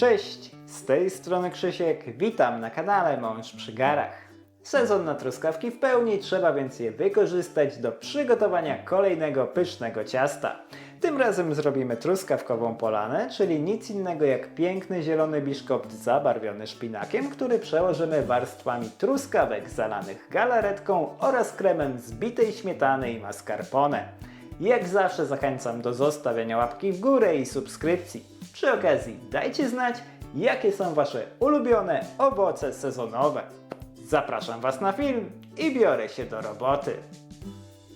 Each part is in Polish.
Cześć, z tej strony Krzysiek, witam na kanale Mąż przy garach. Sezon na truskawki w pełni, trzeba więc je wykorzystać do przygotowania kolejnego pysznego ciasta. Tym razem zrobimy truskawkową polanę, czyli nic innego jak piękny zielony biszkopt zabarwiony szpinakiem, który przełożymy warstwami truskawek zalanych galaretką oraz kremem z bitej śmietany i mascarpone. Jak zawsze zachęcam do zostawiania łapki w górę i subskrypcji. Przy okazji dajcie znać, jakie są Wasze ulubione owoce sezonowe. Zapraszam Was na film i biorę się do roboty.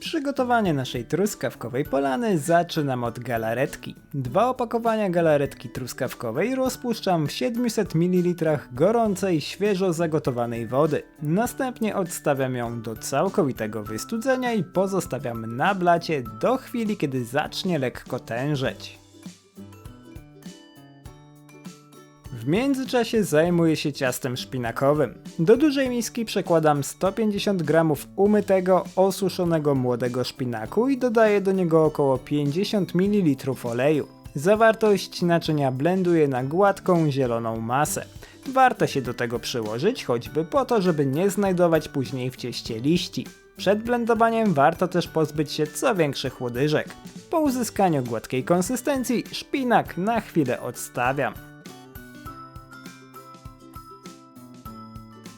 Przygotowanie naszej truskawkowej polany zaczynam od galaretki. Dwa opakowania galaretki truskawkowej rozpuszczam w 700 ml gorącej, świeżo zagotowanej wody. Następnie odstawiam ją do całkowitego wystudzenia i pozostawiam na blacie do chwili, kiedy zacznie lekko tężeć. W międzyczasie zajmuję się ciastem szpinakowym. Do dużej miski przekładam 150 g umytego, osuszonego młodego szpinaku i dodaję do niego około 50 ml oleju. Zawartość naczynia blenduję na gładką, zieloną masę. Warto się do tego przyłożyć, choćby po to, żeby nie znajdować później w cieście liści. Przed blendowaniem warto też pozbyć się co większych łodyżek. Po uzyskaniu gładkiej konsystencji szpinak na chwilę odstawiam.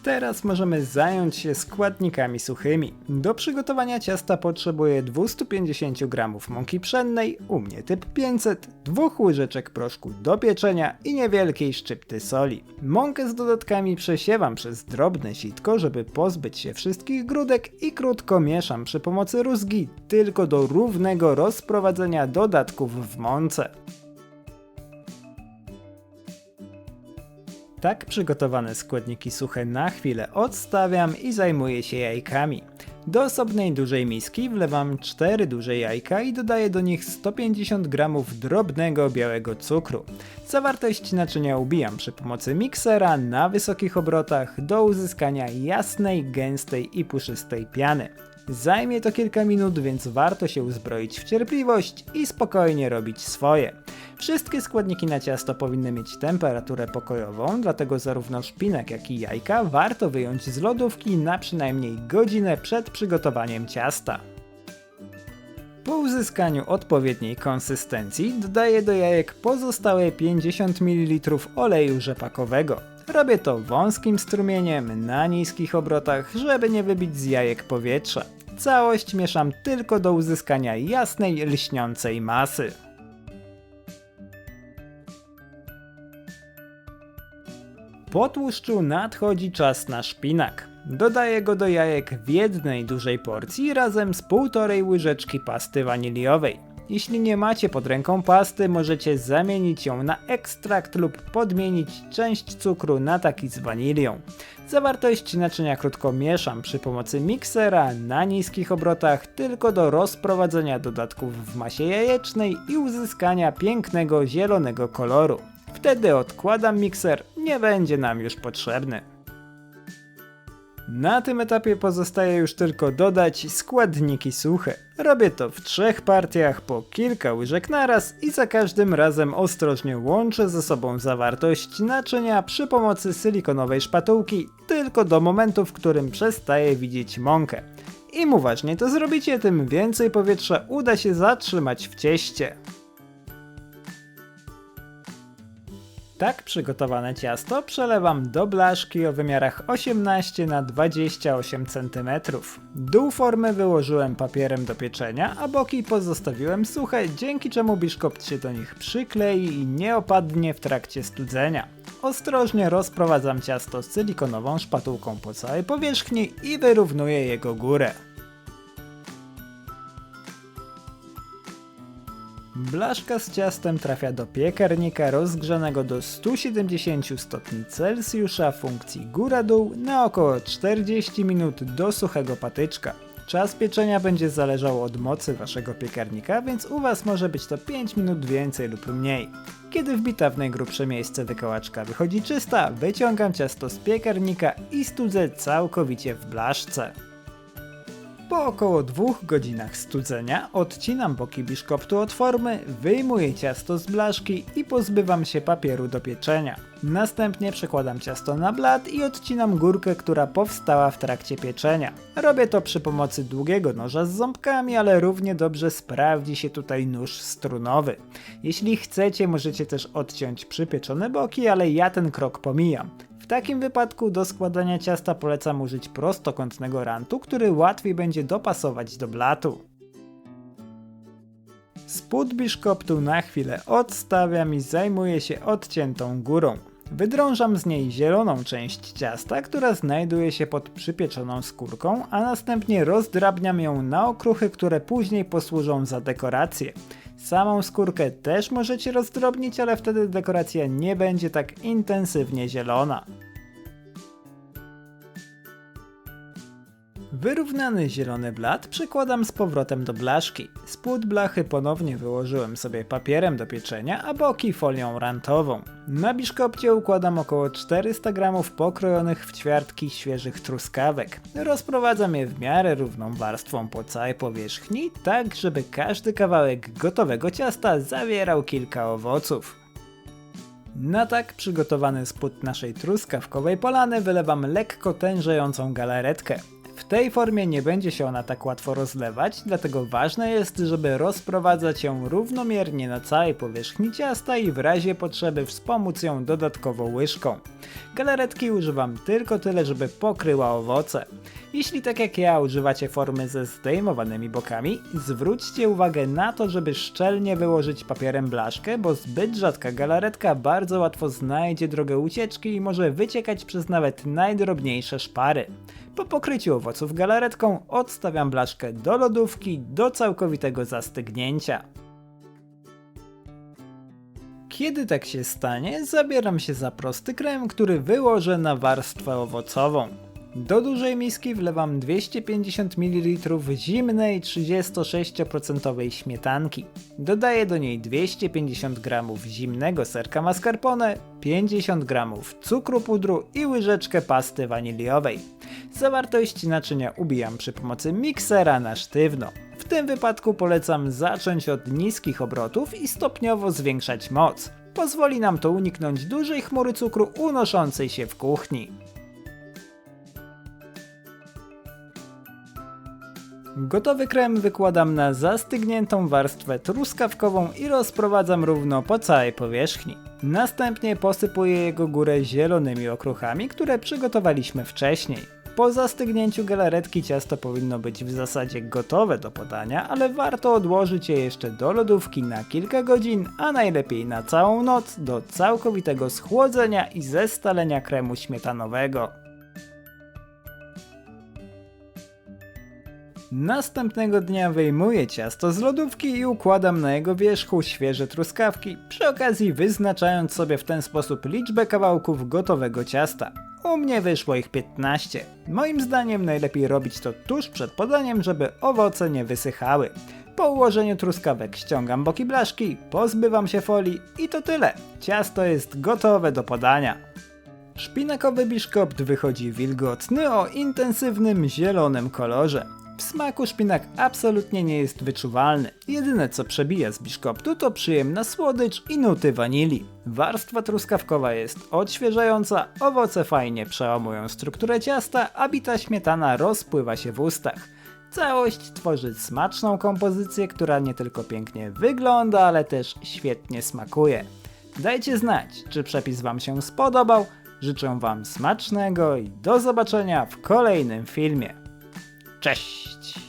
Teraz możemy zająć się składnikami suchymi. Do przygotowania ciasta potrzebuję 250 g mąki pszennej, u mnie typ 500, dwóch łyżeczek proszku do pieczenia i niewielkiej szczypty soli. Mąkę z dodatkami przesiewam przez drobne sitko, żeby pozbyć się wszystkich grudek i krótko mieszam przy pomocy rózgi, tylko do równego rozprowadzenia dodatków w mące. Tak przygotowane składniki suche na chwilę odstawiam i zajmuję się jajkami. Do osobnej dużej miski wlewam 4 duże jajka i dodaję do nich 150 g drobnego białego cukru. Zawartość naczynia ubijam przy pomocy miksera na wysokich obrotach do uzyskania jasnej, gęstej i puszystej piany. Zajmie to kilka minut, więc warto się uzbroić w cierpliwość i spokojnie robić swoje. Wszystkie składniki na ciasto powinny mieć temperaturę pokojową, dlatego zarówno szpinak jak i jajka warto wyjąć z lodówki na przynajmniej godzinę przed przygotowaniem ciasta. Po uzyskaniu odpowiedniej konsystencji dodaję do jajek pozostałe 50 ml oleju rzepakowego. Robię to wąskim strumieniem na niskich obrotach, żeby nie wybić z jajek powietrza. Całość mieszam tylko do uzyskania jasnej, lśniącej masy. Po tłuszczu nadchodzi czas na szpinak. Dodaję go do jajek w jednej dużej porcji razem z półtorej łyżeczki pasty waniliowej. Jeśli nie macie pod ręką pasty, możecie zamienić ją na ekstrakt lub podmienić część cukru na taki z wanilią. Zawartość naczynia krótko mieszam przy pomocy miksera na niskich obrotach tylko do rozprowadzenia dodatków w masie jajecznej i uzyskania pięknego zielonego koloru. Wtedy odkładam mikser, nie będzie nam już potrzebny. Na tym etapie pozostaje już tylko dodać składniki suche. Robię to w trzech partiach po kilka łyżek naraz i za każdym razem ostrożnie łączę ze sobą zawartość naczynia przy pomocy silikonowej szpatułki tylko do momentu, w którym przestaję widzieć mąkę. Im uważniej to zrobicie, tym więcej powietrza uda się zatrzymać w cieście. Tak przygotowane ciasto przelewam do blaszki o wymiarach 18 na 28 cm. Dół formy wyłożyłem papierem do pieczenia, a boki pozostawiłem suche, dzięki czemu biszkopt się do nich przyklei i nie opadnie w trakcie studzenia. Ostrożnie rozprowadzam ciasto z silikonową szpatułką po całej powierzchni i wyrównuję jego górę. Blaszka z ciastem trafia do piekarnika rozgrzanego do 170 stopni Celsjusza funkcji góra-dół na około 40 minut do suchego patyczka. Czas pieczenia będzie zależał od mocy waszego piekarnika, więc u was może być to 5 minut więcej lub mniej. Kiedy wbita w najgrubsze miejsce wykołaczka wychodzi czysta, wyciągam ciasto z piekarnika i studzę całkowicie w blaszce. Po około dwóch godzinach studzenia odcinam boki biszkoptu od formy, wyjmuję ciasto z blaszki i pozbywam się papieru do pieczenia. Następnie przekładam ciasto na blat i odcinam górkę, która powstała w trakcie pieczenia. Robię to przy pomocy długiego noża z ząbkami, ale równie dobrze sprawdzi się tutaj nóż strunowy. Jeśli chcecie, możecie też odciąć przypieczone boki, ale ja ten krok pomijam. W takim wypadku do składania ciasta polecam użyć prostokątnego rantu, który łatwiej będzie dopasować do blatu. Spód biszkoptu na chwilę odstawiam i zajmuję się odciętą górą. Wydrążam z niej zieloną część ciasta, która znajduje się pod przypieczoną skórką, a następnie rozdrabniam ją na okruchy, które później posłużą za dekorację. Samą skórkę też możecie rozdrobnić, ale wtedy dekoracja nie będzie tak intensywnie zielona. Wyrównany zielony blat przykładam z powrotem do blaszki. Spód blachy ponownie wyłożyłem sobie papierem do pieczenia, a boki folią rantową. Na biszkopcie układam około 400 g pokrojonych w ćwiartki świeżych truskawek. Rozprowadzam je w miarę równą warstwą po całej powierzchni, tak żeby każdy kawałek gotowego ciasta zawierał kilka owoców. Na tak przygotowany spód naszej truskawkowej polany wylewam lekko tężejącą galaretkę. Tej formie nie będzie się ona tak łatwo rozlewać, dlatego ważne jest, żeby rozprowadzać ją równomiernie na całej powierzchni ciasta i w razie potrzeby wspomóc ją dodatkowo łyżką. Galaretki używam tylko tyle, żeby pokryła owoce. Jeśli tak jak ja używacie formy ze zdejmowanymi bokami, zwróćcie uwagę na to, żeby szczelnie wyłożyć papierem blaszkę, bo zbyt rzadka galaretka bardzo łatwo znajdzie drogę ucieczki i może wyciekać przez nawet najdrobniejsze szpary. Po pokryciu owoców galaretką odstawiam blaszkę do lodówki do całkowitego zastygnięcia. Kiedy tak się stanie, zabieram się za prosty krem, który wyłożę na warstwę owocową. Do dużej miski wlewam 250 ml zimnej 36% śmietanki. Dodaję do niej 250 g zimnego serka mascarpone, 50 g cukru pudru i łyżeczkę pasty waniliowej. Zawartość naczynia ubijam przy pomocy miksera na sztywno. W tym wypadku polecam zacząć od niskich obrotów i stopniowo zwiększać moc. Pozwoli nam to uniknąć dużej chmury cukru unoszącej się w kuchni. Gotowy krem wykładam na zastygniętą warstwę truskawkową i rozprowadzam równo po całej powierzchni. Następnie posypuję jego górę zielonymi okruchami, które przygotowaliśmy wcześniej. Po zastygnięciu galaretki ciasto powinno być w zasadzie gotowe do podania, ale warto odłożyć je jeszcze do lodówki na kilka godzin, a najlepiej na całą noc do całkowitego schłodzenia i zestalenia kremu śmietanowego. Następnego dnia wyjmuję ciasto z lodówki i układam na jego wierzchu świeże truskawki, przy okazji wyznaczając sobie w ten sposób liczbę kawałków gotowego ciasta. U mnie wyszło ich 15. Moim zdaniem najlepiej robić to tuż przed podaniem, żeby owoce nie wysychały. Po ułożeniu truskawek ściągam boki blaszki, pozbywam się folii i to tyle. Ciasto jest gotowe do podania. Szpinakowy biszkopt wychodzi wilgotny o intensywnym zielonym kolorze. W smaku szpinak absolutnie nie jest wyczuwalny. Jedyne co przebija z biszkoptu to przyjemna słodycz i nuty wanilii. Warstwa truskawkowa jest odświeżająca, owoce fajnie przełamują strukturę ciasta, a bita śmietana rozpływa się w ustach. Całość tworzy smaczną kompozycję, która nie tylko pięknie wygląda, ale też świetnie smakuje. Dajcie znać, czy przepis Wam się spodobał. Życzę Wam smacznego i do zobaczenia w kolejnym filmie. Cześć!